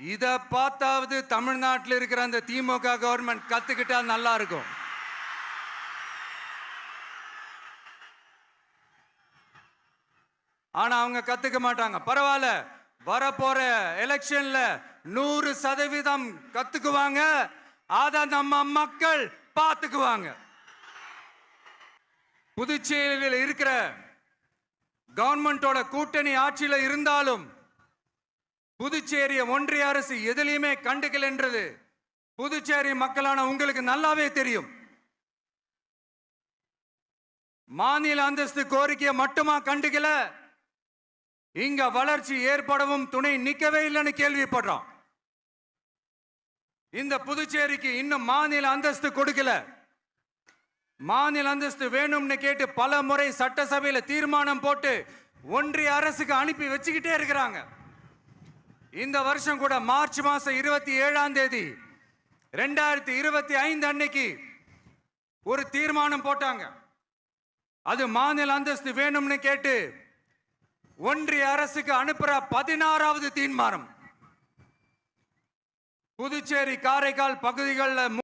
இதை பார்த்தாவது தமிழ்நாட்டில் இருக்கிற அந்த திமுக கவர்மெண்ட் கத்துக்கிட்டா நல்லா இருக்கும். ஆனா அவங்க கத்துக்க மாட்டாங்க. பரவாயில்ல. வரப்போற எலெக்ஷன்ல நூறு சதவீதம் கத்துக்குவாங்க. அதை நம்ம மக்கள் பார்த்துக்குவாங்க. புதுச்சேரியில் இருக்கிற கவர்மெண்டோட கூட்டணி ஆட்சியில் இருந்தாலும் புதுச்சேரிய ஒன்றிய அரசு எதிலையுமே கண்டுக்கலன்றது புதுச்சேரி மக்களான உங்களுக்கு நல்லாவே தெரியும். மாநில அந்தஸ்து கோரிக்கையை மட்டுமா கண்டுக்கல? இங்க வளர்ச்சி ஏற்படவும் துணை நிக்கவே இல்லைன்னு கேள்விப்படுறோம். இந்த புதுச்சேரிக்கு இன்னும் மாநில அந்தஸ்து கொடுக்கல. மாநில அந்தஸ்து வேணும்னு கேட்டு பல முறை சட்டசபையில தீர்மானம் போட்டு ஒன்றிய அரசுக்கு அனுப்பி வச்சுக்கிட்டே இருக்கிறாங்க. இந்த வருஷம் கூட மார்ச் மாசம் இருபத்தி ஏழாம் தேதி ரெண்டாயிரத்தி இருபத்தி ஐந்து அன்னைக்கு ஒரு தீர்மானம் போட்டாங்க. அது மாநில அந்தஸ்து வேணும்னு கேட்டு ஒன்றிய அரசுக்கு அனுப்புற பதினாறாவது தீர்மானம். புதுச்சேரி காரைக்கால் பகுதிகளில்